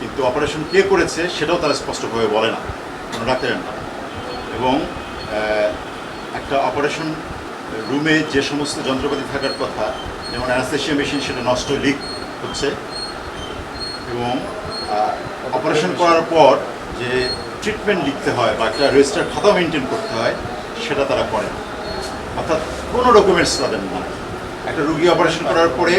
কিন্তু অপারেশন কে করেছে সেটাও তারা স্পষ্টভাবে বলে না কোনো ডাক্তারের না এবং একটা অপারেশন রুমে যে সমস্ত যন্ত্রপাতি থাকার কথা, যেমন অ্যানাস্থেশিয়া মেশিন সেটা নষ্ট লিক হচ্ছে, এবং অপারেশন করার পর যে ট্রিটমেন্ট লিখতে হয় বা একটা রেজিস্টার খাতা মেনটেন করতে হয়, সেটা তারা করে অর্থাৎ কোনো ডকুমেন্টস তাদের না একটা রুগী অপারেশন করার পরে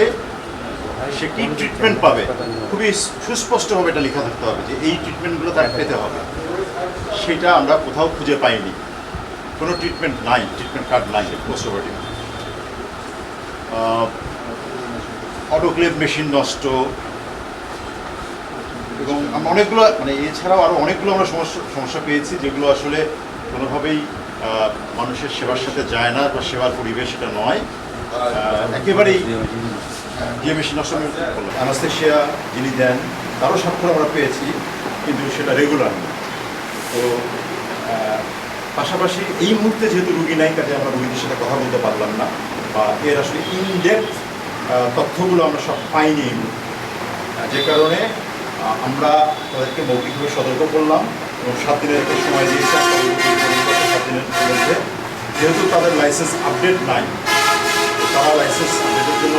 সে কি ট্রিটমেন্ট পাবে? খুবই সুস্পষ্টভাবে এটা লেখা থাকতে হবে যে এই ট্রিটমেন্টগুলো তার পেতে হবে। সেটা আমরা কোথাও খুঁজে পাইনি। কোনো ট্রিটমেন্ট নাই ট্রিটমেন্ট কার্ড নাই পোস্ট অপারেটিভ অটোক্লেভ মেশিন নষ্ট। এবং আমরা অনেকগুলো মানে এছাড়াও আরও অনেকগুলো আমরা সমস্যা সমস্যা পেয়েছি যেগুলো আসলে কোনোভাবেই মানুষের সেবার সাথে যায় না বা সেবার পরিবেশ এটা নয়। একেবারেই যে মেশিন নষ্ট অ্যানাস্থেশিয়া যিনি দেন, তারও স্বাক্ষর আমরা পেয়েছি, কিন্তু সেটা রেগুলার তো পাশাপাশি এই মুহূর্তে যেহেতু রুগী নাই কাজে আমরা রুগীদের সাথে কথা বলতে পারলাম না, বা এর আসলে ইনডেপথ তথ্যগুলো আমরা সব পাইনি যে কারণে আমরা তাদেরকে মৌখিকভাবে সতর্ক করলাম এবং সাত দিনের সময় দিয়েছি সাত দিনের মধ্যে যেহেতু তাদের লাইসেন্স আপডেট নাই, তারা লাইসেন্স আপডেটের জন্য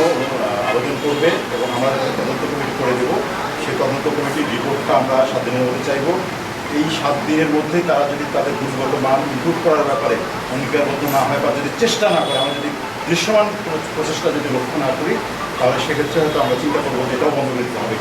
করবে এবং আমরা তদন্ত কমিটি করে দেবো। সেই তদন্ত কমিটির রিপোর্টটা আমরা সাত দিনের মধ্যে চাইব। এই সাত দিনের মধ্যে তারা যদি তাদের গুণগত মান ইম্প্রুভ করার ব্যাপারে অঙ্গীকারবদ্ধ না হয় বা যদি চেষ্টা না করে, আমরা যদি দৃশ্যমান প্রচেষ্টা যদি লক্ষ্য না করি, তাহলে সেক্ষেত্রে হয়তো আমরা চিন্তা করব যেটাও বন্ধ করতে হবে।